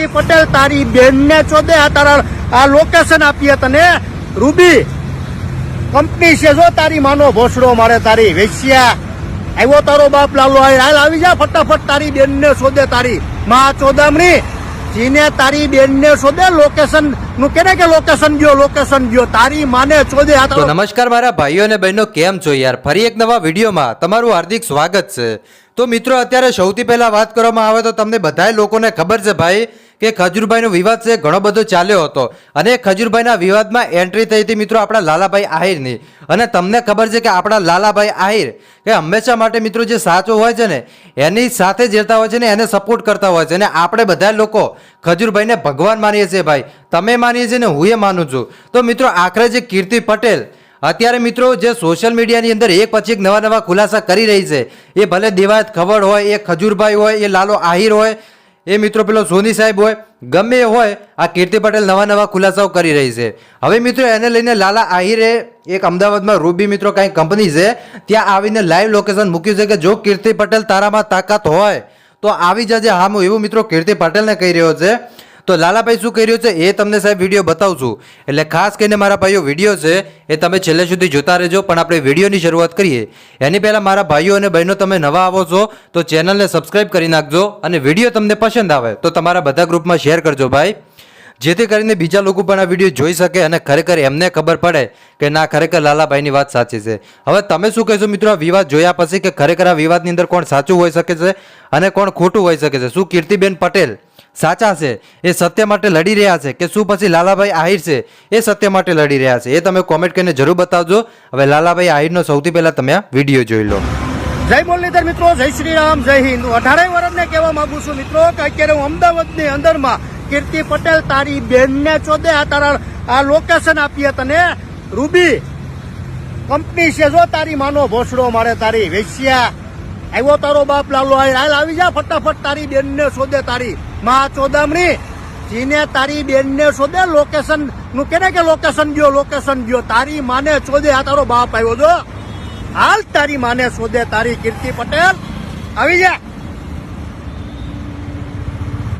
કીર્તિ પટેલ તારી બેનને ચોદે આ તારા આ લોકેશન આપીએ તને. રૂબી કંપની છે જો, તારી માનો ભોસડો મારે તારી વેચ્યા. આવ્યો તારો બાપ લાલો હાલ આવી જા ફટાફટ, તારી બેનને શોધે તારી મા ચોદામણી. જીને તારી બેનને શોધે લોકેશનનું કેને કે લોકેશન ગયો લોકેશન ગયો. તારી માને ચોદે તો નમસ્કાર મારા ભાઈઓ અને બહેનો, કેમ છો યાર? ફરી એક નવા વિડીયોમાં તમારું હાર્દિક સ્વાગત છે. તો મિત્રો, અત્યારે સૌથી પહેલા વાત કરવામાં આવે તો તમને બધા લોકોને ખબર છે ભાઈ કે ખજૂરભાઈનો વિવાદ છે, ઘણો બધો ચાલ્યો હતો. અને ખજૂરભાઈના વિવાદમાં એન્ટ્રી થઈ હતી મિત્રો આપણા લાલાભાઈ આહિરની. અને તમને ખબર છે કે આપણા લાલાભાઈ આહિર, કે હંમેશા માટે મિત્રો જે સાચો હોય છે ને, એની સાથે જ હોય છે ને, એને સપોર્ટ કરતા હોય છે. અને આપણે બધા લોકો ખજૂરભાઈને ભગવાન માનીએ છીએ ભાઈ. તમે માનીએ છીએ ને, હું એ માનું છું. તો મિત્રો આખરે જે કીર્તિ પટેલ, અત્યારે મિત્રો જે સોશિયલ મીડિયાની અંદર એક પછી એક નવા નવા ખુલાસા કરી રહી છે. એ ભલે દેવાયત ખબર હોય, એ ખજૂરભાઈ હોય, એ લાલો આહિર હોય એ મિત્રો પેલો સોની સાહેબ હોય, ગમે એ હોય, આ કીર્તિ પટેલ નવા નવા ખુલાસાઓ કરી રહી છે. હવે મિત્રો એને લઈને લાલા આહિરે એક અમદાવાદમાં રૂબી મિત્રો કાંઈ કંપની છે, ત્યાં આવીને લાઈવ લોકેશન મૂક્યું છે કે જો કીર્તિ પટેલ તારામાં તાકાત હોય, તો આવી જજે હા હું એવું મિત્રો કીર્તિ પટેલને કહી રહ્યો છે. તો લાલાભાઈ શું કર્યું છે એ તમને સાહેબ વીડિયો બતાવું છું એટલે ખાસ કરીને મારા ભાઈઓ વીડિયો છે એ તમે છેલ્લે સુધી જોતા રહેજો, પણ આપણે વિડીયોની શરૂઆત કરીએ. એની પહેલાં મારા ભાઈઓ અને બહેનો, તમે નવા આવો છો, તો ચેનલને સબસ્ક્રાઇબ કરી નાખજો અને વીડિયો તમને પસંદ આવે, તો તમારા બધા ગ્રુપમાં શેર કરજો ભાઈ. જેથી કરીને બીજા લોકો પણ આ વીડિયો જોઈ શકે અને ખરેખર એમને ખબર પડે કે ના, ખરેખર લાલાભાઈની વાત સાચી છે. હવે તમે શું કહેશો મિત્રો, આ વિવાદ જોયા પછી કે ખરેખર આ વિવાદની અંદર કોણ સાચું હોઈ શકે છે અને કોણ ખોટું હોઈ શકે છે? શું કીર્તિબેન પટેલ સાચા છે. એ સત્ય માટે લડી રહ્યા છે કે શું પછી લાલાભાઈ આહિર છે? એ સત્ય માટે લડી રહ્યા છે. એ તમે કોમેન્ટ કરીને જરૂર બતાવજો. હવે લાલાભાઈ આહિરનો સૌથી પહેલા તમે આ વીડિયો જોઈ લો. જય મુરલીધર મિત્રો, જય શ્રી રામ જય હિન્દ. અઢારે વર્ષને કહેવા માંગુ છું મિત્રો કે અત્યારે હું અમદાવાદની અંદરમાં કીર્તિ પટેલ, તારી બેનને ચોદે આ તારા આ લોકેશન આપીએ તને રૂબી કંપની છે જો, તારી માનો ભોસડો મારે તારી વેશ્યા. આવ્યો તારો બાપ લાલો હાલ આવી જા, ફટાફટ તારી બેનને શોધે તારી. માં ચોદામણી, જીને તારી બેનને શોધે લોકેશનનું કેને કે લોકેશન ગયો લોકેશન ગયો? તારી માને શોધે, આ તારો બાપ આવ્યો જો. હાલ તારી માને શોધે તારી કીર્તિ પટેલ. આવી જા.